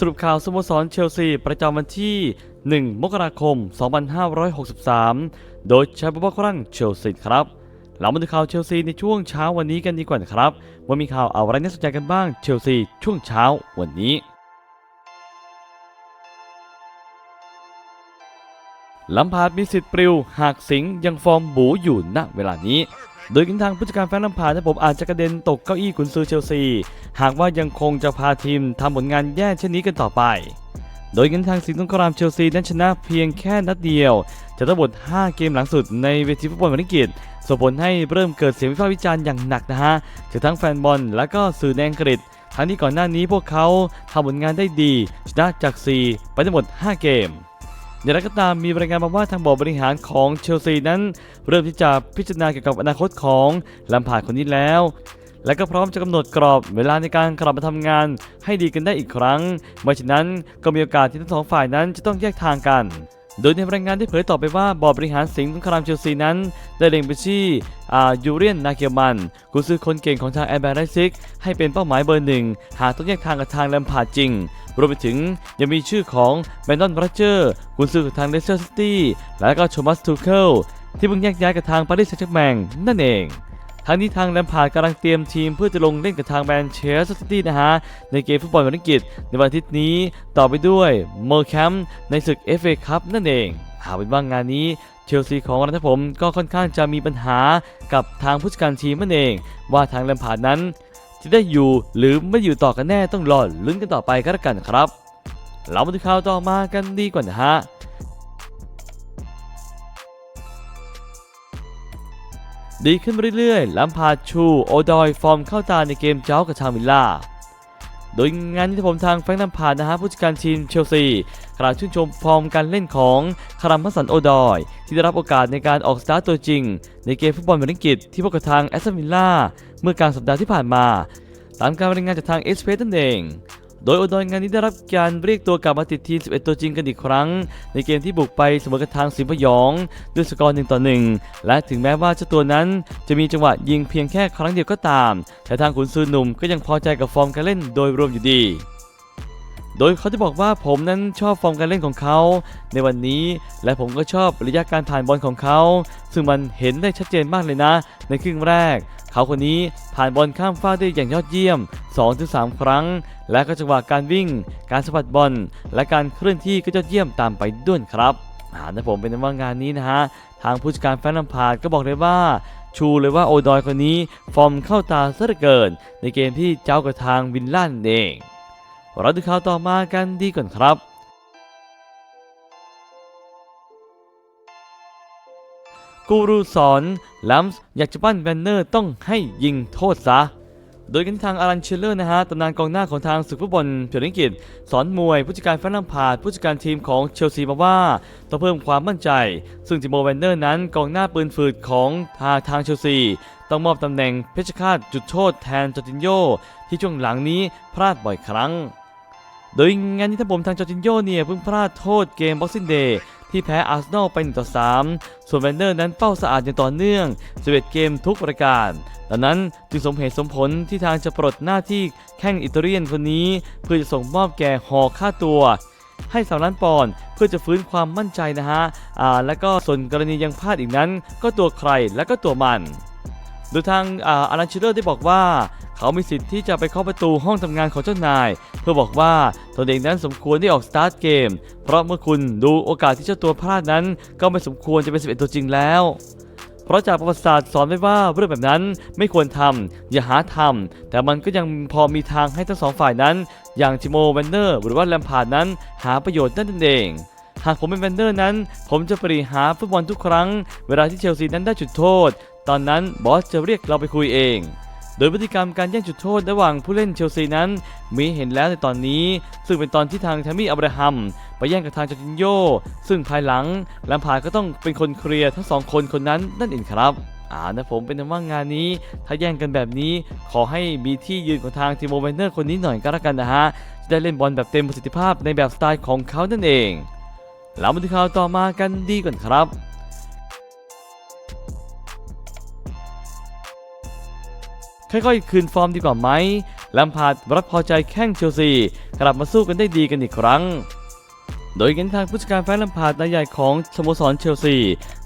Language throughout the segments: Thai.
สรุปข่าวสโมสรเชลซี ประจำวันที่ 1 มกราคม 2563 โดยใช้บุบครั่งเชลซีครับ เรามาดูข่าวเชลซีในช่วงเช้าวันนี้กันดีกว่านะครับ ว่ามีข่าวอะไรน่าสนใจกันบ้างเชลซีช่วงเช้าวันนี้ ลัมพาดมีสิทธิ์ปลิว หากสิงยังฟอร์มบูอยู่ณเวลานี้ โดยกินทางผู้จัดการแฟนลัมพาดนะผมอาจจะกระเด็นตกเก้าอี้กุนซือเชลซี หากว่ายังคงจะพาทีมทำผลงานแย่เช่นนี้กันต่อไป โดยกันทางสิงห์สงครามเชลซีนั้นชนะเพียงแค่นัดเดียวจากทั้งหมด5 เกมหลังสุดในเวทีฟุตบอลอังกฤษส่งผลให้เริ่มเกิดเสียงวิพากษ์วิจารณ์อย่างหนักนะฮะจากทั้งแฟนบอลและก็สื่อในอังกฤษทั้งที่ก่อนหน้านี้พวกเขาทำผลงานได้ดี ชนะจาก 4 ไปทั้งหมด 5 เกม อย่างไรก็ตามมีรายงานมาว่าทางบอร์ดบริหารของเชลซีนั้น เริ่มที่จะพิจารณาเกี่ยวกับอนาคตของลัมพาร์ดคนนี้แล้ว และก็พร้อมจะกำหนดกรอบเวลาในการกลับมาทำงานให้ดีกันได้อีกครั้งไม่เช่นนั้นก็มีโอกาสที่ทั้งสองฝ่ายนั้นจะต้องแยกทางกัน โดยในรายงานได้เผยต่อไปว่าบอร์ดบริหารสิงห์สงครามเชลซีนั้น ได้เล็งไปที่อ่ายูเรียนนาเกียมันกุนซือคนเก่งของทางแอร์แบร์ไลซิกให้เป็นเป้าหมายเบอร์หนึ่งหากต้องแยกทางกับทางแลมพาดจริง รวมไปถึงยังมีชื่อของแบนดอนรัชเจอร์กุนซือของทางเลสเตอร์ซิตี้และก็โทมัสทูเคิลที่เพิ่งแยกย้ายกับทางปารีสแซงต์แชร์แมงนั่นเอง ทั้งนี้ทางแลมพาร์ดกำลังเตรียมทีมเพื่อจะลงเล่นกับทางแมนเชสเตอร์ซิตี้นะฮะ ในเกมฟุตบอลวันอังกฤษในวันอาทิตย์นี้ต่อไปด้วยเมอร์แคมป์ในศึก FA คัพนั่นเองหากเป็นว่างานนี้เชลซีของรัฐผมก็ค่อนข้างจะมีปัญหากับทางผู้จัดการทีมนั่นเอง ว่าทางแลมพาร์ดนั้น จะได้อยู่หรือไม่อยู่ต่อกันแน่ต้องรอลุ้นกันต่อไปก็แล้วกันครับ เรามาดูข่าวต่อมากันดีกว่านะฮะ ดีขึ้นเรื่อยๆลัมพาร์ชู โอดอย ฟอร์มเข้าตาในเกมเจ้ากับทางวิลล่า โดยงานนี้ผมทางแฟรงค์ลัมพาร์ดนะฮะผู้จัดการทีมเชลซีกล่าวชื่นชมฟอร์มการเล่นของคารัมพัสสันโอดอย ที่ได้รับโอกาสในการออกสตาร์ตตัวจริง ในเกมฟุตบอลเมริกิตที่พบกับทางแอสตันวิลล่าเมื่อกลางสัปดาห์ที่ผ่านมา ตามการรายงานจากทางเอสเพนั่นเอง โดยโอดอยงานนี้ได้รับการเรียกตัวกลับมาติดทีม 11 ตัวจริงกันอีกครั้ง ในเกมที่บุกไปเสมอกับทางสิงห์พยองด้วยสกอร์1ต่อ1และถึงแม้ว่าเจ้าตัวนั้นจะมีจังหวะยิงเพียงแค่ครั้งเดียวก็ตาม แต่ทางขุนซือหนุ่มก็ยังพอใจกับฟอร์มการเล่นโดยรวมอยู่ดีโดยเขาจะบอกว่าผมนั้นชอบฟอร์มการเล่นของเขา ในวันนี้และผมก็ชอบระยะการผ่านบอลของเขา ซึ่งมันเห็นได้ชัดเจนมากเลยนะ ในครึ่งแรก เขาคนนี้ผ่านบอลข้ามฟากได้อย่างยอดเยี่ยม 2-3 ครั้ง และก็จังหวะการวิ่ง การสะบัดบอล และการเคลื่อนที่ก็ยอดเยี่ยมตามไปด้วยครับอ่านะผมเป็นว่างานนี้นะฮะ ทางผู้จัดการแฟนลัมพาดก็บอกเลยว่า ชูเลยว่าโอดอยคนนี้ฟอร์มเข้าตาซะเหลือเกิน ในเกมที่เจ้ากับทางวินล่านนเองเราดูข่าวต่อมากันดีก่อนครับ กูรูสอนลัมส์อยากจะปั้นแวนเนอร์ต้องให้ยิงโทษซะ โดยกันทางอารันเชลเลอร์นะฮะตำนานกองหน้าของทางศึกฟุตบอลเพียงอังกฤษ สอนมวย ผู้จัดการแฟนลัมพาดผู้จัดการทีมของเชลซีมาว่าต้องเพิ่มความมั่นใจ ซึ่งจิโมแวนเนอร์นั้นกองหน้าปืนฝืดของทางทางเชลซีต้องมอบตำแหน่งเพชรฆาตจุดโทษแทนจอร์จินโยที่ช่วงหลังนี้พลาดบ่อยครั้งโดยงานนี้ท่าผมทางจอร์จินโยเนี่ยเพิ่งพลาดโทษเกมบ็อกซิ่งเดย์ ที่แพ้อาร์เซนอลไป1ต่อ3ส่วนแวนเนอร์นั้นเป้าสะอาดอย่างต่อเนื่อง 11 เกมทุกปรายการดังนั้นจึงสมเหตุสมผลที่ทางจะปลดหน้าที่แข้งอิตาเลียนคนนี้ เพื่อจะส่งมอบแก่หอค่าตัวให้สามล้านปอนด์เพื่อจะฟื้นความมั่นใจนะฮะ อ่า แล้วก็ส่วนกรณียังพลาดอีกนั้น ก็ตัวใครและก็ตัวมัน โดยทางอาอารันชิเลอร์ได้บอกว่า เขามีสิทธิ์ที่จะไปเคาะประตูห้องทำงานของเจ้านาย เพื่อบอกว่าตนเองนั้นสมควรได้ออกสตาร์ทเกม เพราะเมื่อคุณดูโอกาสที่เจ้าตัวพลาดนั้น ก็ไม่สมควรจะเป็น11ตัวจริงแล้วเพราะจากประวัติศาสตร์สอนไว้ว่าเรื่องแบบนั้นไม่ควรทำอย่าหาทำแต่มันก็ยังพอมีทางให้ทั้งสองฝ่ายนั้น อย่างทิโมแวนเนอร์หรือว่าแลมพาร์ดนั้น หาประโยชน์นั่นเอง หากผมเป็นแวนเนอร์นั้น ผมจะปรีหาฟุตบอลทุกครั้ง เวลาที่เชลซีนั้นได้จุดโทษ ตอนนั้นบอสจะเรียกเราไปคุยเอง โดยพฤติกรรมการแย่งจุดโทษระหว่างผู้เล่นเชลซีนั้น มีเห็นแล้วในตอนนี้ ซึ่งเป็นตอนที่ทางแทมมี่อับราฮัม ไปแย่งกับทางจอร์จินโยซึ่งภายหลังแลมพาร์ก็ต้องเป็นคนเคลียร์ทั้งสองคนคนนั้นนั่นเองครับอ่านะผมเป็นว่างานนี้ ถ้าแย่งกันแบบนี้ ขอให้มีที่ยืนของทางทีโมเวนเนอร์คนนี้หน่อยก็แล้วกันนะฮะ จะได้เล่นบอลแบบเต็มประสิทธิภาพในแบบสไตล์ของเขานั่นเองเรามาดูข่าวต่อมากันดีก่อนครับ ค่อยๆ คืนฟอร์มดีกว่าไหมแลมพาร์ดรับพอใจแข้งเชลซี กลับมาสู้กันได้ดีกันอีกครั้ง โดยกันทางผู้จัดการแฟนลัมพาร์ดนายใหญ่ของสโมสรเชลซี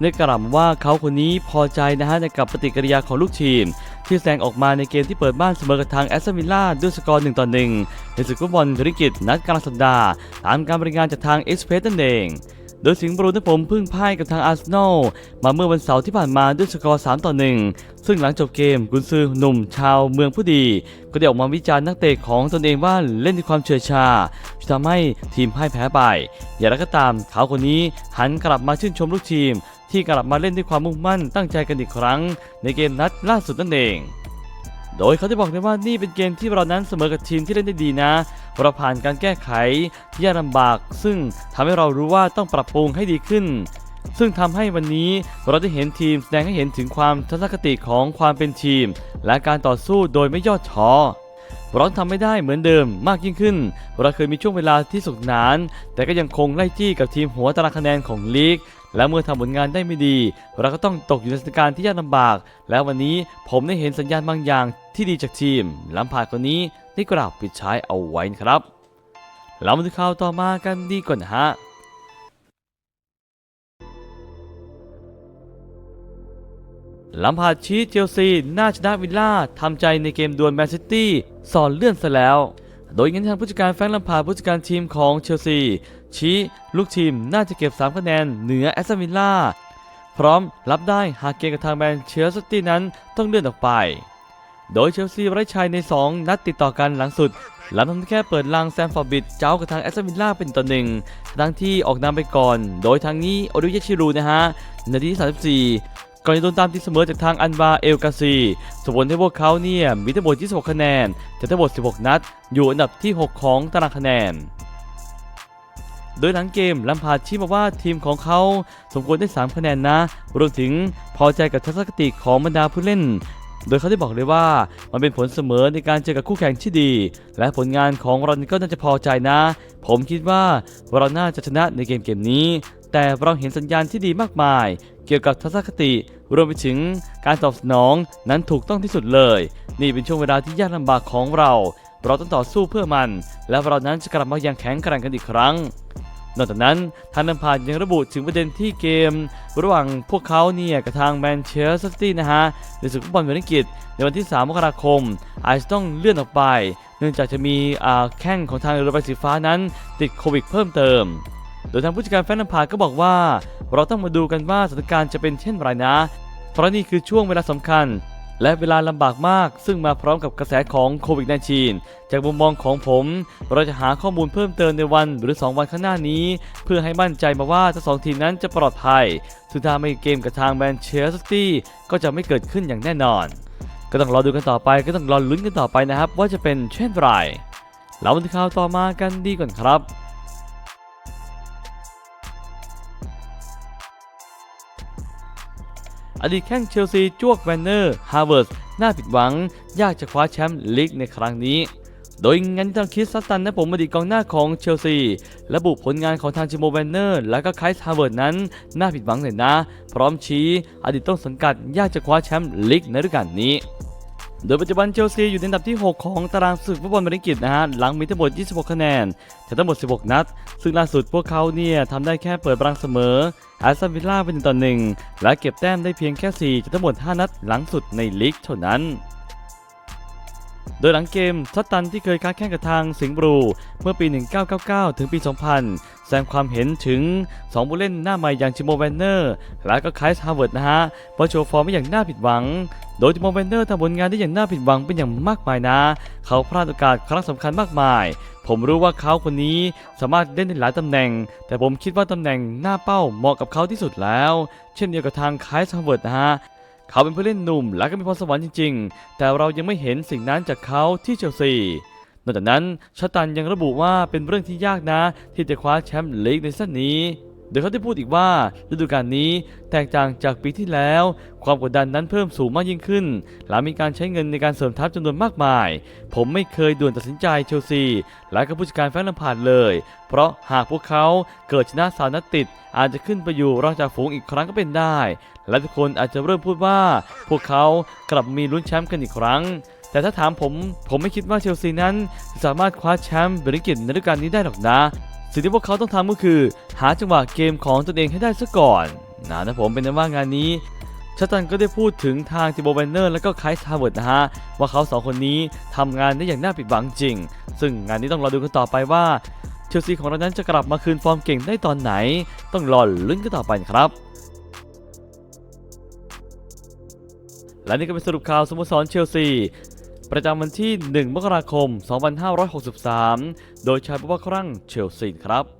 ได้กล่าวว่าเขาคนนี้พอใจนะฮะในกับปฏิกิริยาของลูกทีม ที่แสดงออกมาในเกมที่เปิดบ้านเสมอกับทางแอสตันวิลล่าด้วยสกอร์1ต่อ1ในศึกฟุตบอลธุรกิจนัดกลางสัปดาห์ตามการบริงานจากทางเอ็กซ์เพรสนั่นเอง โดยสิงห์บรูนผมพึ่งพ่ายกับทางอาร์เซนอลมาเมื่อวันเสาร์ที่ผ่านมาด้วยสกอร์3ต่อ1ซึ่งหลังจบเกมกุนซือหนุ่มชาวเมืองผู้ดี ก็ได้ออกมาวิจารณ์นักเตะของตนเองว่าเล่นด้วยความเฉื่อยชาทำให้ทีมพ่ายแพ้ไป อย่างไรก็ตามเขาคนนี้หันกลับมาชื่นชมลูกทีม ที่กลับมาเล่นด้วยความมุ่งมั่นตั้งใจกันอีกครั้ง ในเกมนัดล่าสุดนั่นเอง โดยเขาได้บอกเลยว่านี่เป็นเกมที่เรานั้นเสมอกับทีมที่เล่นได้ดีนะเราผ่านการแก้ไขที่ยากลำบาก ซึ่งทำให้เรารู้ว่าต้องปรับปรุงให้ดีขึ้น ซึ่งทำให้วันนี้เราได้เห็นทีมแสดงให้เห็นถึงความทัศนคติของความเป็นทีม และการต่อสู้โดยไม่ย่อท้อเราทำไม่ได้เหมือนเดิมมากยิ่งขึ้น เราเคยมีช่วงเวลาที่สุขนาน แต่ก็ยังคงไล่จี้กับทีมหัวตารางคะแนนของลีก และเมื่อทำผลงานได้ไม่ดี เราก็ต้องตกอยู่ในสถานการณ์ที่ยากลำบาก และวันนี้ผมได้เห็นสัญญาณบางอย่างที่ดีจากทีมลัมพาร์ดคนนี้ได้กล่าวปิดท้ายเอาไว้ครับเรามาดูข่าวต่อมากันดีก่อนะฮะลัมพาร์ดชี้เชลซีน่าชนะวิลล่าทำใจในเกมดวลแมนซิตี้สอนเลื่อนซะแล้ว โดยงั้นทางผู้จัดการแฟรงค์ลัมพาร์ผู้จัดการทีมของเชลซี ชี้ลูกทีมน่าจะเก็บ 3 คะแนนเหนือแอสตันวิลล่าพร้อมรับได้หากเกมกับทางแมนเชสเตอร์ซิตี้นั้นต้องเลื่อนออกไป โดยเชลซีไร้ชัยใน 2 นัดติดต่อกันหลังสุด หลังทำแค่เปิดลังแซมฟอร์บิดเจ้ากับทางแอสตันวิลล่าเป็นต่อหนึ่งทั้งที่ออกนำไปก่อน โดยทางนี้โอริเยชิรูนะฮะนาทีที่34 ก่อนจะโดนตามตีเสมอจากทางอันบาเอลกาซีส่งผลให้พวกเขาเนี่ยมีทั้งหมด26คะแนนจากทั้งหมด 16 นัด อยู่อันดับที่ 6 ของตารางคะแนน โดยหลังเกมลัมพาร์ชี้มาว่าทีมของเขาสมควรได้ 3 คะแนนนะ รวมถึงพอใจกับทัศนคติของบรรดาผู้เล่นโดยเขาได้บอกเลยว่ามันเป็นผลเสมอในการเจอกับคู่แข่งที่ดี และผลงานของเราก็น่าจะพอใจนะ ผมคิดว่าเราน่าจะชนะในเกมเกมนี้ แต่เราเห็นสัญญาณที่ดีมากมาย เกี่ยวกับทัศนคติ รวมไปถึงการตอบสนองนั้นถูกต้องที่สุดเลย นี่เป็นช่วงเวลาที่ยากลำบากของเรา เราต้องต่อสู้เพื่อมัน และเรานั้นจะกลับมาอย่างแข็งแกร่งกันอีกครั้งนอกจากนั้นทางนัมพาร์ดยังระบุถึงประเด็นที่เกม ระหว่างพวกเขาเนี่ยกับทางแมนเชสเตอร์ซิตี้นะฮะในศึกฟุตบอลเวลกิจในวันที่ 3 มกราคม อาจจะต้องเลื่อนออกไป เนื่องจากจะมีอ่าแข้งของทางเรือใบสีฟ้านั้นติดโควิดเพิ่มเติม โดยทางผู้จัดการแฟนนัมพาร์ก็บอกว่า เราต้องมาดูกันว่าสถานการณ์จะเป็นเช่นไรนะ เพราะนี่คือช่วงเวลาสำคัญ และเวลาลำบากมาก ซึ่งมาพร้อมกับกระแสของโควิด -19 จากมุมมองของผม เราจะหาข้อมูลเพิ่มเติมในวันหรือ 2 วันข้างหน้านี้ เพื่อให้มั่นใจมาว่าทั้งสองทีมนั้นจะปลอดภัยซึ่งถ้าไม่เกมกับทางแมนเชสเตอร์ซิตี้ก็จะไม่เกิดขึ้นอย่างแน่นอนก็ต้องรอดูกันต่อไปก็ต้องรอลุ้นกันต่อไปนะครับ ว่าจะเป็นเช่นไรเรามาดูข่าวต่อมากันดีก่อนครับ อดีตแข้งเชลซีจวกแวนเนอร์ฮาร์เวิร์สน่าผิดหวัง ยากจะคว้าแชมป์ลีกในครั้งนี้ โดยงั้นทางคิดซัตตันนะผมอดีตกองหน้าของเชลซีระบุผลงานของทางจิโมแวนเนอร์ และก็ไคลส์ฮาร์เวิร์ดนั้น น่าผิดหวังเลยนะ พร้อมชี้ อดีตต้นสังกัดยากจะคว้าแชมป์ลีกในฤดูกาลนี้ โดยปัจจุบันเชลซีอยู่ในอันดับที่ 6 ของตารางศึกฟุตบอลอังกฤษนะฮะ หลังมีทั้งหมด 26 คะแนนแต่ทั้งหมด 16 นัด ซึ่งล่าสุดพวกเขาเนี่ยทำได้แค่เปิดบรังเสมอแอสตันวิลล่าเป็นต่อหนึ่งและเก็บแต้มได้เพียงแค่4จากทั้งหมด 5 นัดหลังสุดในลีกเท่านั้น โดยหลังเกมซัตตันที่เคยค้าแข่งกับทางสิงห์บลูเมื่อปี 1999 ถึงปี 2000 แสดงความเห็นถึง 2 ผู้เล่นหน้าใหม่อย่างจิโมแวนเนอร์ และก็ไคลส์ฮาร์เวิร์ดนะฮะเพราะโชว์ฟอร์มไม่อย่างน่าผิดหวัง โดยจิโมแวนเนอร์ทำผลงานได้อย่างน่าผิดหวังเป็นอย่างมากมายนะ เขาพลาดโอกาสครั้งสำคัญมากมาย ผมรู้ว่าเขาคนนี้สามารถเล่นในหลายตำแหน่ง แต่ผมคิดว่าตำแหน่งหน้าเป้าเหมาะกับเขาที่สุดแล้ว เช่นเดียวกับทางไคลส์ฮาร์เวิร์ดนะฮะ เขาเป็นผู้เล่นหนุ่มและก็มีพรสวรรค์จริง ๆ แต่เรายังไม่เห็นสิ่งนั้นจากเขาที่เชลซีนอกจากนั้นชาตันยังระบุว่าเป็นเรื่องที่ยากนะ ที่จะคว้าแชมป์ลีกในซั้นนี้ โดยเขาได้พูดอีกว่าฤดูกาลนี้แตกต่างจากปีที่แล้ว ความกดดันนั้นเพิ่มสูงมากยิ่งขึ้น หลังมีการใช้เงินในการเสริมทัพจำนวนมากมาย ผมไม่เคยด่วนตัดสินใจเชลซีและก็ผู้จัดการแฟรงค์ลัมพาดเลย เพราะหากพวกเขาเกิดชนะสามนัดติด อาจจะขึ้นไปอยู่รองจากฝูงอีกครั้งก็เป็นได้ และทุกคนอาจจะเริ่มพูดว่า พวกเขากลับมีลุ้นแชมป์กันอีกครั้งแต่ถ้าถามผม ผมไม่คิดว่าเชลซีนั้น สามารถคว้าแชมป์บริกิตในฤดูกาลนี้ได้หรอกนะ สิ่งที่พวกเขาต้องทำก็คือ หาจังหวะเกมของตนเองให้ได้ซะก่อนนะนะผมเป็นนว่างานนี้ชัตันก็ได้พูดถึงทางติโบแวนเนอร์และก็ไคส์ฮาร์เวิร์ดนะฮะ ว่าเขาสองคนนี้ทำงานได้อย่างน่าผิดหวังจริง ซึ่งงานนี้ต้องรอดูกันต่อไปว่าเชลซีของเรานั้นจะกลับมาคืนฟอร์มเก่งได้ตอนไหน ต้องรอลุ้นกันต่อไปครับและนี่ก็เป็นสรุปข่าวสโมสรเชลซี ประจำวันที่ 1 มกราคม 2563 โดยชายผู้ว่าครั่งเชลซีครับ